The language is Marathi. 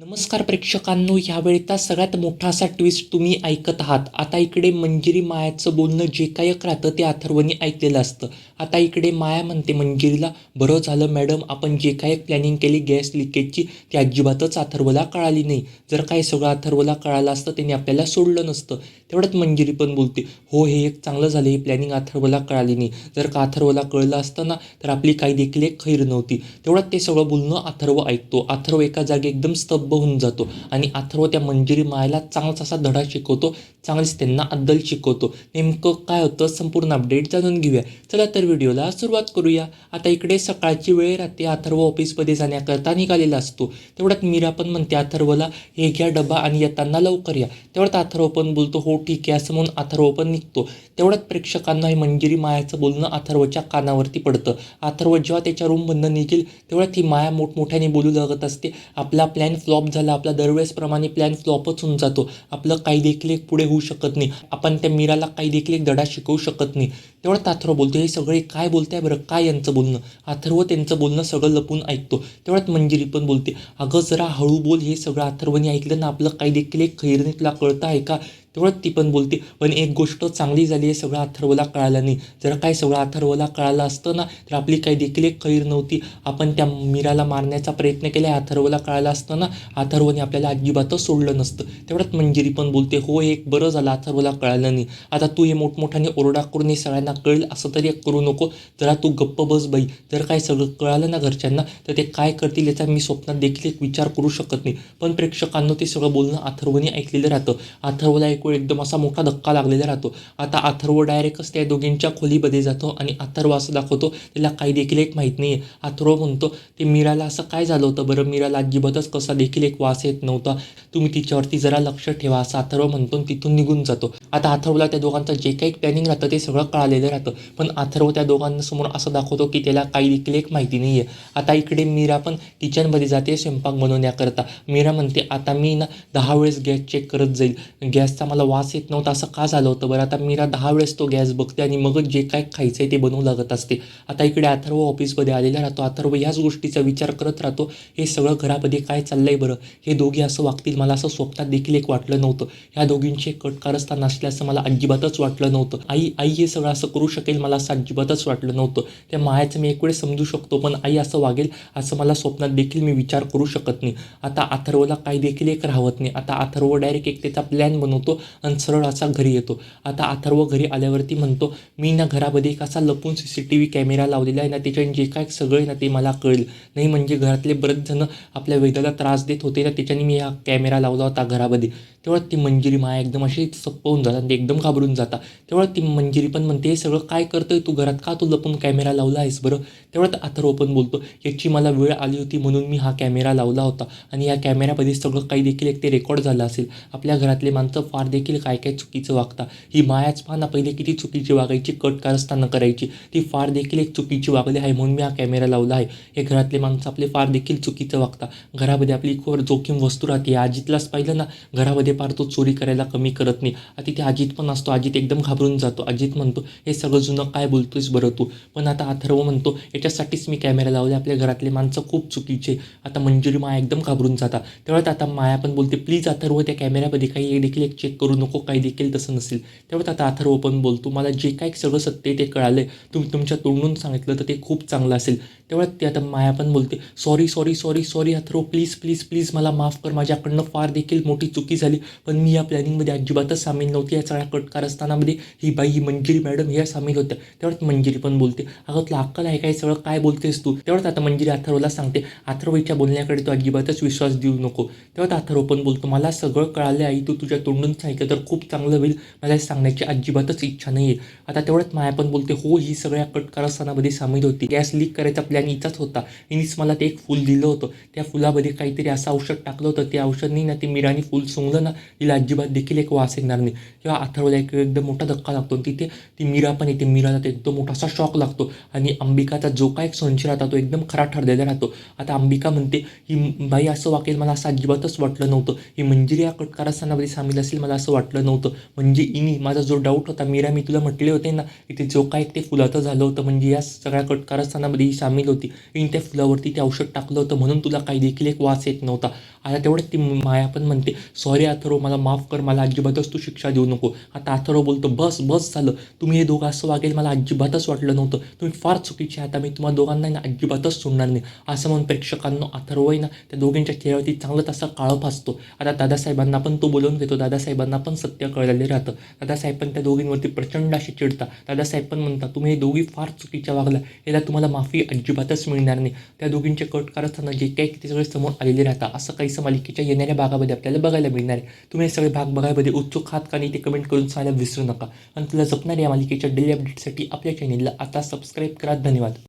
नमस्कार प्रेक्षकांनो यावेळीचा सगळ्यात मोठा असा ट्विस्ट तुम्ही ऐकत आहात. आता इकडे मंजिरी मायाचं बोलणं जे काही राहतं ते अथर्वनी ऐकलेलं असतं. आता इकडे माया म्हणते मंजिरीला बरं झालं मॅडम आपण जे काय प्लॅनिंग केली गॅस लिकेजची ती अजिबातच अथर्वला कळाली नाही. जर काही सगळं अथर्वला कळालं असतं त्यांनी आपल्याला सोडलं नसतं. तेवढ्यात मंजिरी पण बोलते हो हे एक चांगलं झालं ही प्लॅनिंग अथर्वला कळाली नाही. जर का अथर्वला कळलं असतं ना तर आपली काही देखील एक खैर नव्हती. तेवढ्यात ते सगळं बोलणं अथर्व ऐकतो. अथर्व एका जागी एकदम स्तब्ध होऊन जातो आणि अथर्व त्या मंजिरी मायला चांगलाच असा धडा शिकवतो चांगलीच त्यांना अद्दल शिकवतो. नेमकं काय होतं संपूर्ण अपडेट जाणून घेऊया. चला तर व्हिडिओला सुरुवात करूया. आता इकडे सकाळची वेळ राहते. अथर्व ऑफिसमध्ये जाण्याकरता निघालेला असतो. तेवढ्यात मीरा पण म्हणते अथर्वला हे घ्या डबा आणि येताना लवकर या. तेवढ्यात अथर्व पण बोलतो हो ठीक आहे असं म्हणून अथर्व पण निघतो. तेवढ्यात प्रेक्षकांना हे मंजिरी मायाचं बोलणं अथर्वच्या कानावरती पडतं. अथर्व जेव्हा त्याच्या रूममधनं निघेल तेवढ्यात ही माया मोठमोठ्याने बोलू लागत असते. आपला प्लॅन फ्लॉप झाला आपला दरवेळेसप्रमाणे प्लॅन फ्लॉपच होऊन जातो. आपलं काही देखील एक पुढे होऊ शकत नाही. आपण त्या मीराला काही देखील एक दडा शिकवू शकत नाही. तेवढ्यात अथर्व बोलतो हे सगळे काय बोलताय बरं? काय यांचं बोलणं? अथर्व त्यांचं बोलणं सगळं लपून ऐकतो. तेवढ्यात मंजिरी पण बोलते अगं जरा हळू बोल हे सगळं अथर्वने ऐकलं ना आपलं काही देखील एक खैरणीतला कळतं आहे का? तेवढं ती पण बोलते पण एक गोष्ट चांगली झाली आहे सगळं अथर्वला कळालं नाही. जर काय सगळं अथर्वला कळालं असतं ना तर आपली काही देखील एक खैर नव्हती. आपण त्या मीराला मारण्याचा प्रयत्न केला अथर्वला कळालं असतं ना अथर्वने आपल्याला अजिबातच सोडलं नसतं. तेवढ्यात मंजिरी पण बोलते हो हे एक बरं झालं अथर्वला कळालं नाही. आता तू हे मोठमोठ्याने ओरडा करून हे सगळ्यांना कळेल असं तरी एक करू नको. जरा तू गप्प बस बाई. जर काय सगळं कळालं ना घरच्यांना तर ते काय करतील याचा मी स्वप्नात देखील एक विचार करू शकत नाही. पण प्रेक्षकांना ते सगळं बोलणं अथर्वने ऐकलेलं राहतं. अथर्वला एक वेळ एकदम असा मोठा धक्का लागलेला राहतो. आता अथर्व डायरेक्टच त्या दोघींच्या खोलीमध्ये जातो आणि अथर्व असं दाखवतो. त्याला काही देखील एक माहीत नाही आहे अथर्व म्हणतो ते मीराला असं काय झालं होतं बरं? मीराला अजिबातच कसा देखील एक वास येत नव्हता. तुम्ही तिच्यावरती जरा लक्ष ठेवा असं अथर्व म्हणतो आणि तिथून निघून जातो. आता अथर्वला त्या दोघांचं जे काही प्लॅनिंग राहतं ते सगळं कळालेलं राहतं. पण अथर्व त्या दोघांना समोर असं दाखवतो की त्याला काही देखील एक माहिती नाही आहे आता इकडे मीरा पण किचनमध्ये जाते स्वयंपाक बनवण्याकरता. मीरा म्हणते आता मी ना दहा वेळेस गॅस चेक करत जाईल. गॅसचा मला वास येत नव्हता असं का झालं होतं बरं? आता मीरा दहा वेळेस तो गॅस बघते आणि मगच जे काय खायचं आहे ते बनवू लागत असते. आता इकडे अथर्व ऑफिसमध्ये आलेला राहतो. अथर्व ह्याच गोष्टीचा विचार करत राहतो हे सगळं घरामध्ये काय चाललंय बरं? हे दोघे असं वागतील मला असं स्वप्नात देखील एक वाटलं नव्हतं. ह्या दोघींचे कटकारस्था असले असं मला अजिबातच वाटलं नव्हतं. आई आई हे सगळं असं करू शकेल मला असं अजिबातच वाटलं नव्हतं. त्या मायाचं मी एक वेळेस समजू शकतो पण आई असं वागेल असं मला स्वप्नात देखील मी विचार करू शकत नाही. आता अथर्वला काही देखील एक राहत नाही. आता अथर्व डायरेक्ट एक त्याचा प्लॅन बनवतो आणि सरळ असा घरी येतो. आता अथर्व घरी आल्यावरती म्हणतो मी ना घरामध्ये एक असा लपून C C T V camera लावलेला आहे ना त्याच्याने जे काय सगळं आहे ना ते मला कळेल. नाही म्हणजे घरातले बरेच जण आपल्या वेदाला त्रास देत होते ना त्याच्याने मी हा कॅमेरा लावला होता घरामध्ये. तेव्हा ती मंजिरी माया एकदम अशी सप्प होऊन जातात ते एकदम घाबरून जाता तेव्हा ती मंजिरी पण म्हणते हे सगळं काय करतोय तू घरात? का तू लपून कॅमेरा लावला आहेस बरं? तेवढ्यात अथर्व पण बोलतो याची मला वेळ आली होती म्हणून मी हा कॅमेरा लावला होता आणि या कॅमेऱ्यामध्ये सगळं काही देखील एक ते रेकॉर्ड झालं असेल. आपल्या घरातले माणसं फार देखील काय काय चुकीचं वागता. ही मायाच पहा ना पहिले किती चुकीची वागायची कट कारस्थानं करायची. ती फार देखील एक चुकीची वागली आहे म्हणून मी हा कॅमेरा लावला आहे. हे घरातले माणसं आपले फार देखील चुकीचं वागता. घरामध्ये आपली खोर जोखीम वस्तू राहते. अजितलाच पाहिलं ना घरामध्ये फार तो चोरी करायला कमी करत नाही. आता तिथे अजित पण असतो. अजित एकदम घाबरून जातो. अजित म्हणतो हे सगळं जुनं काय बोलतोयस बरं तू? पण आता अथर्व म्हणतो याच्यासाठीच मी कॅमेरा लावले. आपल्या घरातले माणसं खूप चुकीचे आता मंजुरी माया एकदम घाबरून जाता. तेव्हा आता माया पण बोलते प्लीज अथर्व त्या कॅमेऱ्यामध्ये काही देखील एक चेक करू नको काही देखील तसं नसेल. त्यामुळे आता अथर्व पण बोलतो मला जे काही सगळं सत्य ते कळालं तुम्ही तुमच्या तोंडून सांगितलं तर ते खूप चांगलं असेल. तेव्हा ते आता माया पण बोलते sorry sorry sorry sorry Atharva please please please मला माफ कर. माझ्याकडनं फार देखील मोठी चुकी झाली. पण मी या प्लॅनिंगमध्ये अजिबातच सामील नव्हती. या सगळ्या कटकारस्थानामध्ये ही बाई ही मंजिरी मॅडम या सामील होत्या. तेवढ्यात मंजिरी पण बोलते अगं तुला अक्कल आहे काय? सगळं काय बोलतेस तू? तेवढ्यात आता मंजिरी अथर्वला सांगते अथर्वच्या बोलण्याकडे तू अजिबातच विश्वास देऊ नको. तेव्हा अथर्व पण बोलतो मला सगळं कळालं आई. तू तुझ्या तोंडून सांगितलं तर खूप चांगलं होईल. मला हे सांगण्याची अजिबातच इच्छा नाही आहे आता तेवढ्यात माया पण बोलते हो ही सगळ्या कटकारस्थानामध्ये सामील होती. गॅस लीक करायचा प्लॅन हिचाच होता. हिनीच मला ते एक फूल दिलं होतं. त्या फुलामध्ये काहीतरी असं औषध टाकलं होतं. ते औषध नाही ना ते मिरानी फुल सुंगलं ना तिला अजिबात देखील एक वास येणार नाही. किंवा अथर्वला एक एकदम मोठा धक्का लागतो तिथे ती मीरा पण येते. मीराला तर एकदम मोठा असा शॉक लागतो. आणि अंबिकाचा जो काय एक संशय राहता तो एकदम खरा ठरलेला राहतो. आता अंबिका म्हणते ही बाई असं वाकेल मला असं अजिबातच वाटलं नव्हतं. ही मंजिरी या कटकारस्थानामध्ये सामील असेल मला असं वाटलं नव्हतं. म्हणजे इनी माझा जो डाऊट होता मीरा मी तुला म्हटले होते ना की ते जो काय ते फुलाचं झालं होतं म्हणजे या सगळ्या कटकारस्थानामध्ये ही सामील होती. इन त्या फुलावरती ते औषध टाकलं होतं म्हणून तुला काही देखील एक वास येत नव्हता. आता तेवढंच ती माया पण म्हणते सॉरी अथर्व मला माफ कर मला अजिबातच तू शिक्षा देऊ नको. आता अथर्व बोलतो बस बस झालं. तुम्ही हे दोघं असं वागेल मला अजिबातच वाटलं नव्हतं. तुम्ही फार चुकीचे आता मी तुम्हाला दोघांना ना अजिबातच सोडणार नाही. असं म्हणून प्रेक्षकांना अथर्व आहे ना त्या दोघींच्या चेहऱ्यावरती चांगलं तसा काळं फासतो आता दादासाहेबांना पण तो बोलवून घेतो दादासाहेबांना पण सत्य कळलेले राहतं. दादासाहेब पण त्या दोघींवरती प्रचंड अशी चिडता दादासाहेब पण म्हणतात तुम्ही हे दोघी फार चुकीच्या वागला याला तुम्हाला माफी अजिबातच मिळणार नाही. त्या दोघींचे कट कारस्थानं जे काही किती सगळे समोर आलेले राहतात. असं काही काहीसं मालिकेच्या येणाऱ्या भागामध्ये आपल्याला बघायला मिळणार आहे. तुम्ही हे सगळे भाग बघायमध्ये उत्सुक आहात का नाही ते कमेंट करून सांगायला विसरू नका. आणि तुला जपणाऱ्या या मालिकेच्या डेली अपडेटसाठी आपल्या चॅनेलला आता सबस्क्राईब करा. धन्यवाद.